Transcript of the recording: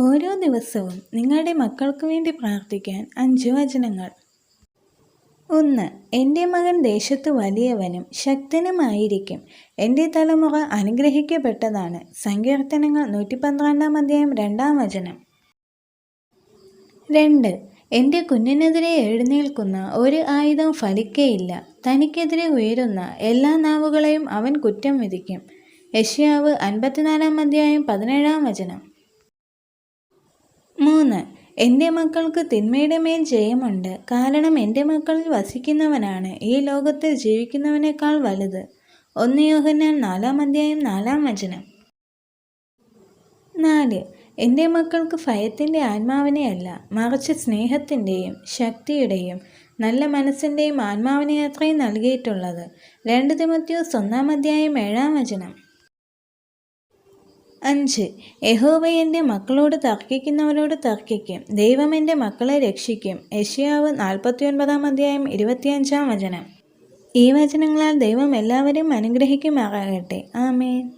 ഓരോ ദിവസവും നിങ്ങളുടെ മക്കൾക്ക് വേണ്ടി പ്രാർത്ഥിക്കാൻ അഞ്ച് വചനങ്ങൾ. ഒന്ന് എന്റെ മകൻ ദേശത്ത് വലിയവനും ശക്തനുമായിരിക്കും. എന്റെ തലമുറ അനുഗ്രഹിക്കപ്പെട്ടതാണ്. സങ്കീർത്തനങ്ങൾ നൂറ്റി പന്ത്രണ്ടാം അധ്യായം രണ്ടാം വചനം. രണ്ട് എന്റെ കുഞ്ഞിനെതിരെ എഴുന്നേൽക്കുന്ന ഒരു ആയുധം ഫലിക്കയില്ല. തനിക്കെതിരെ ഉയരുന്ന എല്ലാ നാവുകളെയും അവൻ കുറ്റം വിധിക്കും. യഷ്യാവ് അൻപത്തിനാലാം അധ്യായം പതിനേഴാം വചനം. മൂന്ന്. എന്റെ മക്കൾക്ക് തിന്മയുടെ മേൽ ജയമുണ്ട്. കാരണം എന്റെ മക്കളിൽ വസിക്കുന്നവനാണ്. ഈ ലോകത്തിൽ ജീവിക്കുന്നവനേക്കാൾ വലുത്. ഒന്ന് യോഹന്നാൻ നാലാം അധ്യായം നാലാം വചനം. നാല്. എന്റെ മക്കൾക്ക് ഭയത്തിന്റെ ആത്മാവിനെ അല്ല മറിച്ച് സ്നേഹത്തിന്റെയും ശക്തിയുടെയും നല്ല മനസ്സിന്റെയും ആത്മാവിനെ അത്രയും നൽകിയിട്ടുള്ളത്. രണ്ട് തിമത്യോസ് ഒന്നാം അധ്യായം ഏഴാം വചനം. അഞ്ച് യഹോവ എന്റെ മക്കളോട് തർക്കിക്കുന്നവരോട് തർക്കിക്കും. ദൈവം എന്റെ മക്കളെ രക്ഷിക്കും. യഷ്യാവ് നാൽപ്പത്തിയൊൻപതാം അധ്യായം ഇരുപത്തിയഞ്ചാം വചനം. ഈ വചനങ്ങളാൽ ദൈവം എല്ലാവരെയും അനുഗ്രഹിക്കുമാറാകട്ടെ. ആമേൻ.